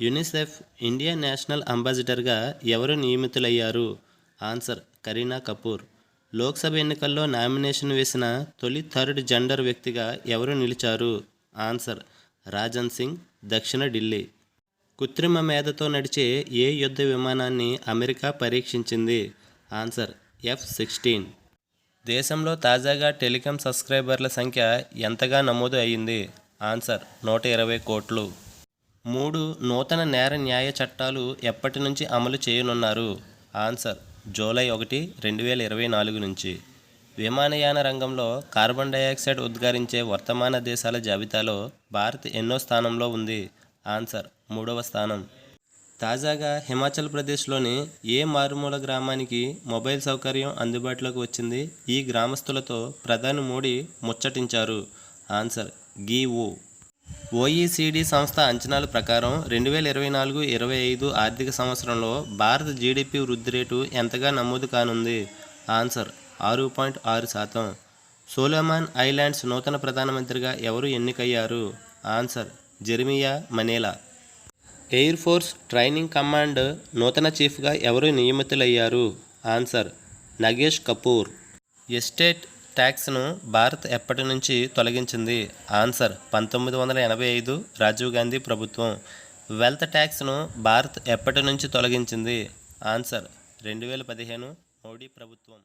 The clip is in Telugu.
యునిసెఫ్ ఇండియా నేషనల్ అంబాసిడర్గా ఎవరు నియమితులయ్యారు? ఆన్సర్ కరీనా కపూర్. లోక్సభ ఎన్నికల్లో నామినేషన్ వేసిన తొలి థర్డ్ జెండర్ వ్యక్తిగా ఎవరు నిలిచారు? ఆన్సర్ రాజన్ సింగ్ దక్షిణ ఢిల్లీ. కృత్రిమ మేధతో నడిచే ఏ యుద్ధ విమానాన్ని అమెరికా పరీక్షించింది? Answer F sixteen. దేశంలో తాజాగా టెలికాం సబ్స్క్రైబర్ల సంఖ్య ఎంతగా నమోదు అయ్యింది ఆన్సర్ నూట ఇరవై కోట్లు. మూడు నూతన నేర న్యాయ చట్టాలు ఎప్పటి నుంచి అమలు చేయనున్నారు? ఆన్సర్ జూలై ఒకటి రెండు వేల ఇరవై నాలుగు నుంచి. విమానయాన రంగంలో కార్బన్ డయాక్సైడ్ ఉద్గారించే వర్తమాన దేశాల జాబితాలో భారత్ ఎన్నో స్థానంలో ఉంది. ఆన్సర్ మూడవ స్థానం. తాజాగా హిమాచల్ ప్రదేశ్లోని ఏ మారుమూల గ్రామానికి మొబైల్ సౌకర్యం అందుబాటులోకి వచ్చింది? ఈ గ్రామస్తులతో ప్రధాని మోడీ ముచ్చటించారు. ఆన్సర్ గీ ఓ ఓఈసీడీ సంస్థ అంచనాల ప్రకారం రెండు వేల ఇరవై నాలుగు ఇరవై ఐదు ఆర్థిక సంవత్సరంలో భారత జీడిపి వృద్ధి రేటు ఎంతగా నమోదు కానుంది? ఆన్సర్ ఆరు పాయింట్ ఆరు శాతం. సోలోమాన్ ఐలాండ్స్ నూతన ప్రధానమంత్రిగా ఎవరు ఎన్నికయ్యారు? Answer Jeremiah Manele. Air force training command నూతన చీఫ్గా ఎవరు నియమితులయ్యారు? ఆన్సర్ నగేష్ కపూర్. ఎస్టేట్ ట్యాక్స్ను భారత్ ఎప్పటి నుంచి తొలగించింది? ఆన్సర్ పంతొమ్మిది వందల ఎనభై ఐదు రాజీవ్ గాంధీ ప్రభుత్వం. వెల్త్ ట్యాక్స్ను భారత్ ఎప్పటి నుంచి తొలగించింది? ఆన్సర్ రెండు వేల పదిహేను మోడీ ప్రభుత్వం.